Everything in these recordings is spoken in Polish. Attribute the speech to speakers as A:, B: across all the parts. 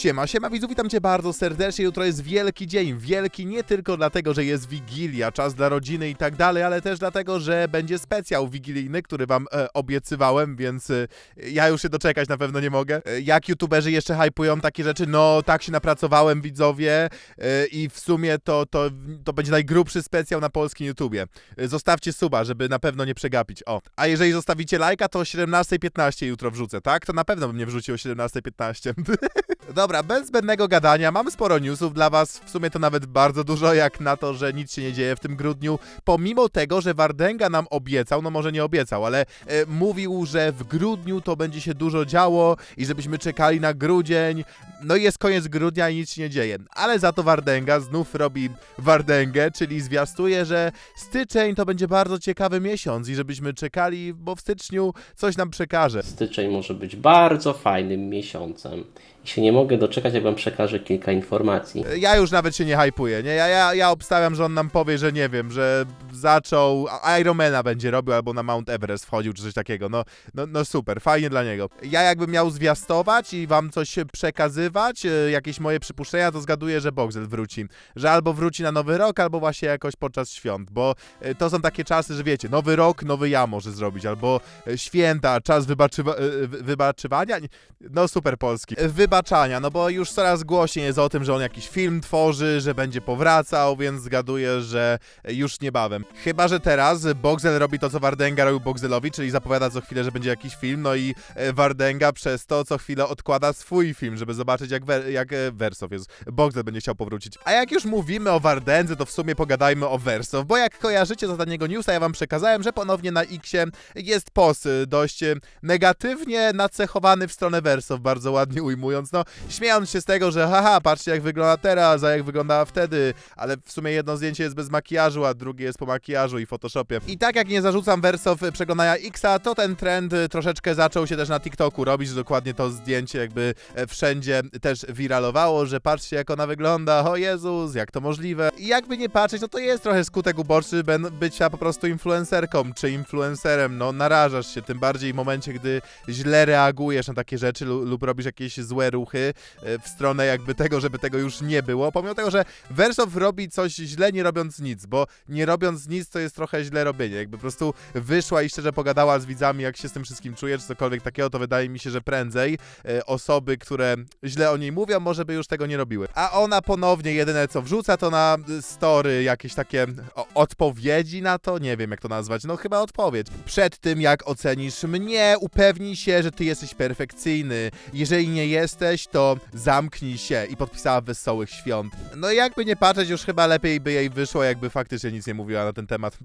A: Siema, siema widzów, witam cię bardzo serdecznie. Jutro jest wielki dzień. Wielki nie tylko dlatego, że jest Wigilia, czas dla rodziny i tak dalej, ale też dlatego, że będzie specjał wigilijny, który wam e, obiecywałem, więc e, ja już się doczekać na pewno nie mogę. E, jak youtuberzy jeszcze hypują takie rzeczy, no tak się napracowałem widzowie e, i w sumie to, to, to będzie najgrubszy specjał na polskim YouTubie. E, Zostawcie suba, żeby na pewno nie przegapić. O, a jeżeli zostawicie lajka, to o 17.15 jutro wrzucę, tak? To na pewno bym nie wrzucił o 17.15. Dobra, bez zbędnego gadania, mam sporo newsów dla was, w sumie to nawet bardzo dużo, jak na to, że nic się nie dzieje w tym grudniu, pomimo tego, że Wardenga nam obiecał, no może nie obiecał, ale e, mówił, że w grudniu to będzie się dużo działo i żebyśmy czekali na grudzień, no i jest koniec grudnia i nic się nie dzieje, ale za to Wardenga znów robi Wardęgę, czyli zwiastuje, że styczeń to będzie bardzo ciekawy miesiąc i żebyśmy czekali, bo w styczniu coś nam przekaże.
B: Styczeń może być bardzo fajnym miesiącem. I się nie mogę doczekać, jak wam przekażę kilka informacji.
A: Ja już nawet się nie hypuję, nie? Ja, ja, ja obstawiam, że on nam powie, że nie wiem, że zaczął, Ironmana będzie robił albo na Mount Everest wchodził, czy coś takiego. No, no, no super, fajnie dla niego. Ja jakbym miał zwiastować i wam coś przekazywać, e, jakieś moje przypuszczenia, to zgaduję, że Boxel wróci. Że albo wróci na Nowy Rok, albo właśnie jakoś podczas świąt, bo e, to są takie czasy, że wiecie, Nowy Rok, Nowy Ja może zrobić, albo e, święta, czas wybaczywa- wy- wybaczywania, no super polski. Wybaczania, no bo już coraz głośniej jest o tym, że on jakiś film tworzy, że będzie powracał, więc zgaduję, że już niebawem. Chyba, że teraz Boxel robi to, co Wardenga robił Boxelowi, czyli zapowiada co chwilę, że będzie jakiś film, no i e, Wardenga przez to co chwilę odkłada swój film, żeby zobaczyć jak, wer- jak e, Wersow jest. Boxel będzie chciał powrócić. A jak już mówimy o Wardędze, to w sumie pogadajmy o Wersow, bo jak kojarzycie z ostatniego newsa, ja wam przekazałem, że ponownie na Xie jest post e, dość negatywnie nacechowany w stronę Wersow, bardzo ładnie ujmując, no śmiejąc się z tego, że haha, patrzcie jak wygląda teraz, a jak wyglądała wtedy, ale w sumie jedno zdjęcie jest bez makijażu, a drugie jest po makijażu i Photoshopie. I tak jak nie zarzucam Wersow e, przeglądania Xa, to ten trend e, troszeczkę zaczął się też na TikToku robić, że dokładnie to zdjęcie jakby e, wszędzie też wiralowało, że patrzcie jak ona wygląda, o Jezus, jak to możliwe. I jakby nie patrzeć, no to jest trochę skutek uboczny bycia po prostu influencerką czy influencerem, no narażasz się, tym bardziej w momencie, gdy źle reagujesz na takie rzeczy lu- lub robisz jakieś złe ruchy e, w stronę jakby tego, żeby tego już nie było, pomimo tego, że Wersow robi coś źle nie robiąc nic, bo nie robiąc nic to jest trochę źle robienie, jakby po prostu wyszła i szczerze pogadała z widzami, jak się z tym wszystkim czuje, czy cokolwiek takiego, to wydaje mi się, że prędzej e, osoby, które źle o niej mówią, może by już tego nie robiły. A ona ponownie jedyne co wrzuca to na story jakieś takie o, odpowiedzi na to, nie wiem jak to nazwać, no chyba odpowiedź. Przed tym jak ocenisz mnie, upewnij się, że ty jesteś perfekcyjny. Jeżeli nie jesteś, to zamknij się i podpisała wesołych świąt. No jakby nie patrzeć, już chyba lepiej by jej wyszło, jakby faktycznie nic nie mówiła na ten temat.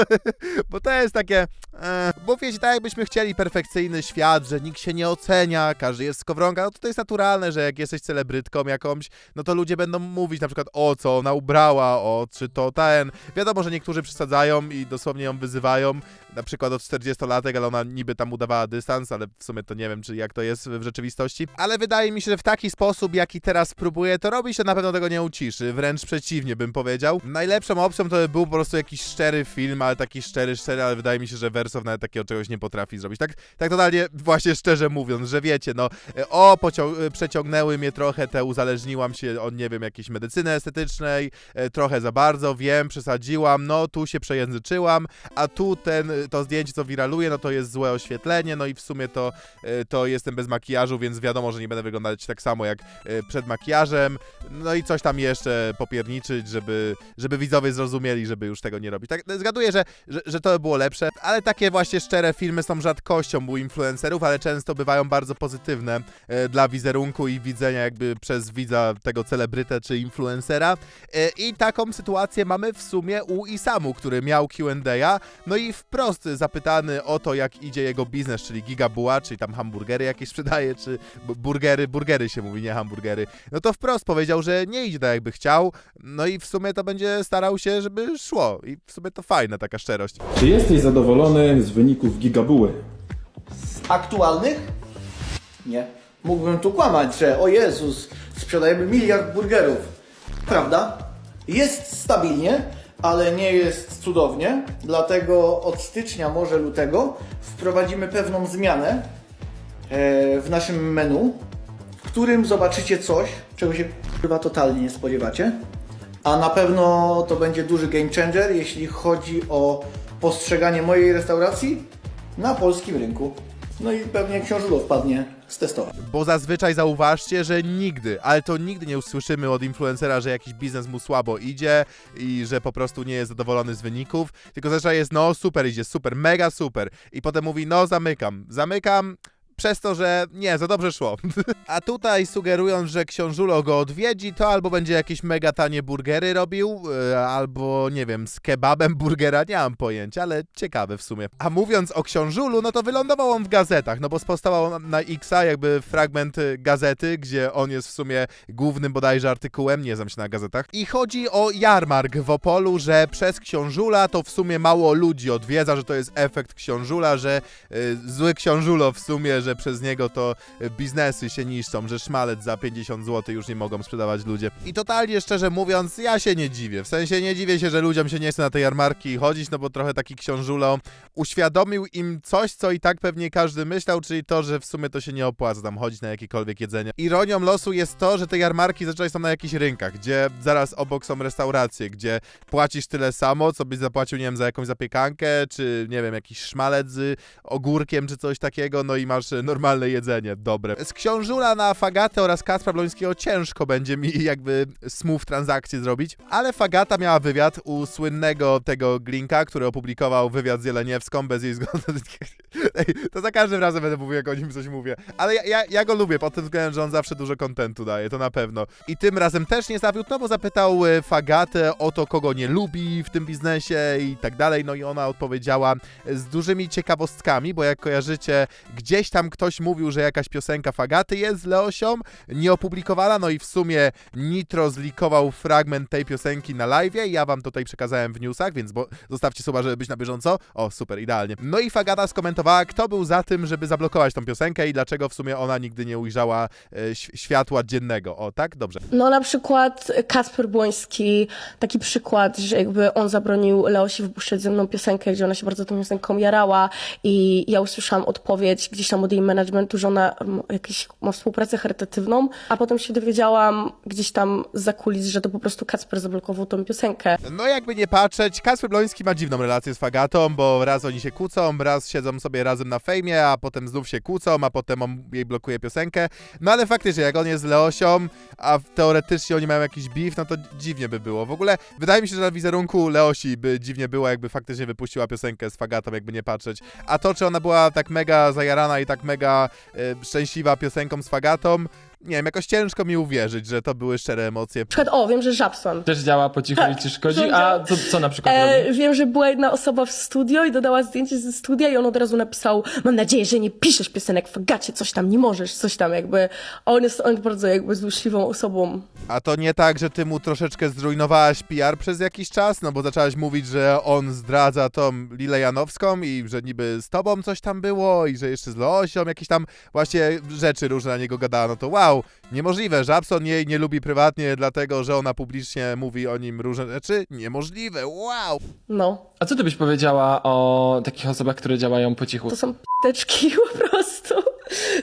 A: bo, to jest takie. E, bo wiecie, tak jakbyśmy chcieli perfekcyjny świat, że nikt się nie ocenia, każdy jest skowronka, no to to jest naturalne, że jak jesteś celebrytką jakąś, no to ludzie będą mówić na przykład o co ona ubrała, o czy to ten. Wiadomo, że niektórzy przesadzają i dosłownie ją wyzywają, na przykład od 40-latek, ale ona niby tam udawała dystans, ale w sumie to nie wiem, czy jak to jest w rzeczywistości. Ale wydaje mi się, że w taki sposób, jaki teraz próbuje to robić, to na pewno tego nie uciszy. Wręcz przeciwnie, bym powiedział. Najlepszą opcją to by był po prostu jakiś szczery film, ale taki szczery, szczery, ale wydaje mi się, że Wersow nawet takiego czegoś nie potrafi zrobić. Tak, tak totalnie właśnie szczerze mówiąc, że wiecie, no e, o, e, przeciągnęły mnie trochę, te uzależniłam się od, nie wiem, jakiejś medycyny estetycznej, e, trochę za bardzo, wiem, przesadziłam, no tu się przejęzyczyłam, a tu ten, to zdjęcie, co wiraluje, no to jest złe oświetlenie, no i w sumie to, to jestem bez makijażu, więc wiadomo, że nie będę wyglądać tak samo jak przed makijażem, no i coś tam jeszcze popierniczyć, żeby, żeby widzowie zrozumieli, żeby już tego nie robić. Tak, zgaduję, że, że, że to by było lepsze, ale takie właśnie szczere filmy są rzadkością u influencerów, ale często bywają bardzo pozytywne e, dla wizerunku i widzenia jakby przez widza tego celebrytę czy influencera. E, I taką sytuację mamy w sumie u Isamu, który miał Q&A, no i wprost zapytany o to, jak idzie jego biznes, czyli Gigabuła, czyli tam hamburgery jakieś sprzedaje, czy burgery, burgery się mówi, nie hamburgery. No to wprost powiedział, że nie idzie tak jakby chciał, no i w sumie to będzie starał się, żeby szło. I w sumie to fajna taka szczerość.
C: Czy jesteś zadowolony z wyników gigabuły?
D: aktualnych? Nie. Mógłbym tu kłamać, że o Jezus, sprzedajemy miliard burgerów. Prawda? Jest stabilnie, ale nie jest cudownie. Dlatego od stycznia, może lutego, wprowadzimy pewną zmianę e, w naszym menu, którym zobaczycie coś, czego się chyba totalnie nie spodziewacie. A na pewno to będzie duży game changer, jeśli chodzi o postrzeganie mojej restauracji na polskim rynku. No i pewnie książulo wpadnie stestować.
A: Bo zazwyczaj zauważcie, że nigdy, ale to nigdy nie usłyszymy od influencera, że jakiś biznes mu słabo idzie i że po prostu nie jest zadowolony z wyników, tylko zazwyczaj jest no super idzie, super, mega super i potem mówi no zamykam, zamykam przez to, że nie, za dobrze szło. A tutaj sugerując, że książulo go odwiedzi, to albo będzie jakieś mega tanie burgery robił, e, albo nie wiem, z kebabem burgera, nie mam pojęcia, ale ciekawe w sumie. A mówiąc o książulu, no to wylądował on w gazetach, no bo spostawał na Xa jakby fragment y, gazety, gdzie on jest w sumie głównym bodajże artykułem, nie znam się na gazetach. I chodzi o jarmark w Opolu, że przez książula to w sumie mało ludzi odwiedza, że to jest efekt książula, że y, zły książulo w sumie, że przez niego to biznesy się niszczą, że szmalec za 50 zł już nie mogą sprzedawać ludzie. I totalnie szczerze mówiąc, ja się nie dziwię. W sensie nie dziwię się, że ludziom się nie chce na te jarmarki chodzić, no bo trochę taki książulo uświadomił im coś, co i tak pewnie każdy myślał, czyli to, że w sumie to się nie opłaca tam chodzić na jakiekolwiek jedzenie. Ironią losu jest to, że te jarmarki zazwyczaj są na jakichś rynkach, gdzie zaraz obok są restauracje, gdzie płacisz tyle samo, co byś zapłacił, nie wiem, za jakąś zapiekankę, czy nie wiem, jakiś szmalec z ogórkiem, czy coś takiego, no i masz e, normalne jedzenie, dobre. Z książula na Fagatę oraz Kacpra Blońskiego ciężko będzie mi jakby smooth transakcję zrobić, ale Fagata miała wywiad u słynnego tego Glinka, który opublikował wywiad z Jeleniewską bez jej zgody. Ej, to za każdym razem będę mówił, jak o nim coś mówię. Ale ja, ja, ja go lubię pod tym względem, że on zawsze dużo kontentu daje, to na pewno. I tym razem też nie zawiódł, no bo zapytał e, Fagatę o to, kogo nie lubi w tym biznesie i tak dalej, no i ona odpowiedziała z dużymi ciekawostkami, bo jak kojarzycie, gdzieś tam ktoś mówił, że jakaś piosenka Fagaty jest z Leosią, nieopublikowana, no i w sumie Nitro zlikował fragment tej piosenki na live, ja wam tutaj przekazałem w newsach, więc bo zostawcie suba, żeby być na bieżąco. O, super, idealnie. No i Fagata skomentowała, kto był za tym, żeby zablokować tą piosenkę i dlaczego w sumie ona nigdy nie ujrzała e, ś- światła dziennego. O, tak? Dobrze.
E: No na przykład Kacper Błoński, taki przykład, że jakby on zabronił Leosi wypuszczać ze mną piosenkę, gdzie ona się bardzo tą piosenką jarała i ja usłyszałam odpowiedź gdzieś tam od jej managementu, że ona jakieś ma współpracę charytatywną, a potem się dowiedziałam gdzieś tam za kulis, że to po prostu Kacper zablokował tą piosenkę.
A: No jakby nie patrzeć, Kasper Bloński ma dziwną relację z Fagatą, bo raz oni się kłócą, raz siedzą sobie razem na fejmie, a potem znów się kłócą, a potem on jej blokuje piosenkę. No ale faktycznie, jak on jest z Leosią, a teoretycznie oni mają jakiś beef, no to dziwnie by było. W ogóle wydaje mi się, że na wizerunku Leosi by dziwnie było, jakby faktycznie wypuściła piosenkę z Fagatą, jakby nie patrzeć. A to, czy ona była tak mega zajarana i tak mega e, szczęśliwa piosenką z Fagatą, nie wiem, jakoś ciężko mi uwierzyć, że to były szczere emocje.
E: Na przykład, o, wiem, że Żabson.
F: Też działa po cichu i ci szkodzi,
E: że
F: a co, co na przykład
E: E,
F: robi?
E: wiem, że była jedna osoba w studio i dodała zdjęcie ze studia i on od razu napisał mam nadzieję, że nie piszesz piosenek w gacie, coś tam, nie możesz, coś tam jakby. On jest, on jest bardzo jakby złośliwą osobą.
A: A to nie tak, że ty mu troszeczkę zrujnowałaś PR przez jakiś czas? No bo zaczęłaś mówić, że on zdradza tą Lilę Janowską i że niby z tobą coś tam było i że jeszcze z Leosią jakieś tam właśnie rzeczy różne na niego gadała. No to wow, niemożliwe. Żabson jej nie lubi prywatnie dlatego, że ona publicznie mówi o nim różne rzeczy? Niemożliwe, wow!
E: No.
F: A co ty byś powiedziała o takich osobach, które działają po cichu?
E: To są p***teczki po prostu.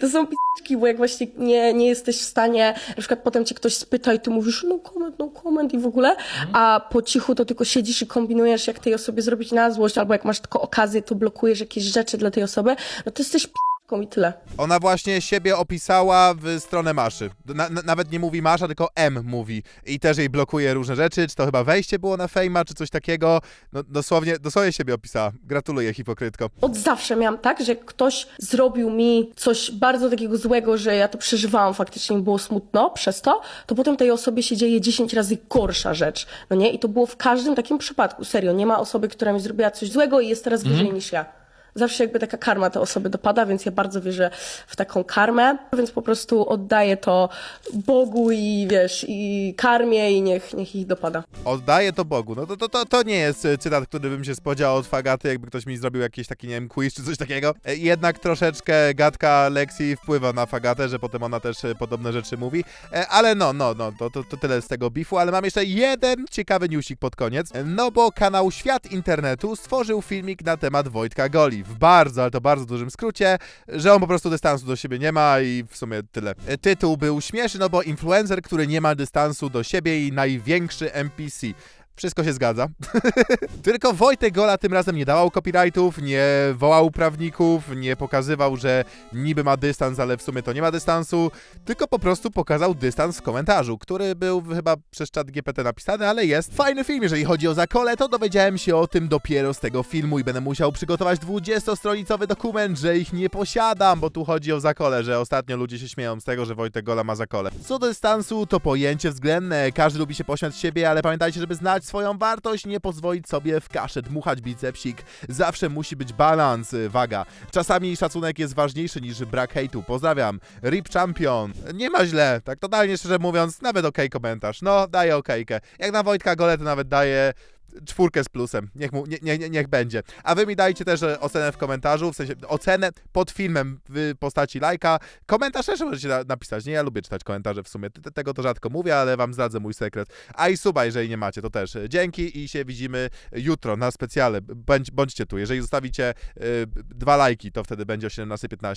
E: To są p***czki, bo jak właśnie nie, nie jesteś w stanie, na przykład potem cię ktoś spyta i ty mówisz no comment, no comment i w ogóle, a po cichu to tylko siedzisz i kombinujesz, jak tej osobie zrobić na złość, albo jak masz tylko okazję, to blokujesz jakieś rzeczy dla tej osoby, no to jesteś p***ką i tyle.
A: Ona właśnie siebie opisała w stronę Maszy. Na, na, nawet nie mówi Masza, tylko M mówi. I też jej blokuje różne rzeczy. Czy to chyba wejście było na fejma, czy coś takiego. No dosłownie, dosłownie siebie opisała. Gratuluję, hipokrytko.
E: Od zawsze miałam tak, że jak ktoś zrobił mi coś bardzo takiego złego, że ja to przeżywałam faktycznie, mi było smutno przez to, to potem tej osobie się dzieje 10 razy gorsza rzecz. No nie? I to było w każdym takim przypadku. Serio, nie ma osoby, która mi zrobiła coś złego i jest teraz wyżej niż ja. Zawsze jakby taka karma te osoby dopada, więc ja bardzo wierzę w taką karmę, więc po prostu oddaję to Bogu i wiesz, i karmię i niech, niech ich dopada.
A: Oddaję to Bogu. No to, to, to, to nie jest e, cytat, który bym się spodziewał od Fagaty, jakby ktoś mi zrobił jakiś taki, nie wiem, quiz czy coś takiego. E, Jednak troszeczkę gadka Lexi wpływa na Fagatę, że potem ona też e, podobne rzeczy mówi. Ale no, no, no, to, to, to tyle z tego bifu, ale mam jeszcze jeden ciekawy newsik pod koniec. No bo kanał Świat Internetu stworzył filmik na temat Wojtka Goli. W bardzo, ale to bardzo dużym skrócie, że on po prostu dystansu do siebie nie ma i w sumie tyle. Tytuł był śmieszny, no bo influencer, który nie ma dystansu do siebie i największy NPC. Wszystko się zgadza. Tylko Wojtek Gola tym razem nie dawał copyrightów, nie wołał prawników, nie pokazywał, że niby ma dystans, ale w sumie to nie ma dystansu, tylko po prostu pokazał dystans w komentarzu, który był chyba przez czat GPT napisany, ale jest. Fajny film, jeżeli chodzi o Zakole, to dowiedziałem się o tym dopiero z tego filmu i będę musiał przygotować 20-stronicowy dokument, że ich nie posiadam, bo tu chodzi o Zakole, że ostatnio ludzie się śmieją z tego, że Wojtek Gola ma Zakole. Co do dystansu, to pojęcie względne, każdy lubi się pośmiać siebie, ale pamiętajcie, żeby znać swoją wartość, nie pozwolić sobie w kaszę dmuchać bicepsik. Zawsze musi być balans, y, waga. Czasami szacunek jest ważniejszy niż brak hejtu. Pozdrawiam. RIP Champion. Nie ma źle, tak totalnie szczerze mówiąc, nawet okej komentarz. No, daję okejkę. Jak na Wojtka Gole to nawet daję czwórkę z plusem. Niech, mu, nie, nie, nie- niech będzie. A wy mi dajcie też e, ocenę w komentarzu, w sensie ocenę pod filmem w postaci lajka. Komentarz też możecie na, napisać, nie? Ja lubię czytać komentarze w sumie. Te- Tego to rzadko mówię, ale wam zdradzę mój sekret. A i suba, jeżeli nie macie, to też. Dzięki i się widzimy jutro na specjale. Bądź, bądźcie tu. Jeżeli zostawicie y, dwa lajki, to wtedy będzie o 17.15.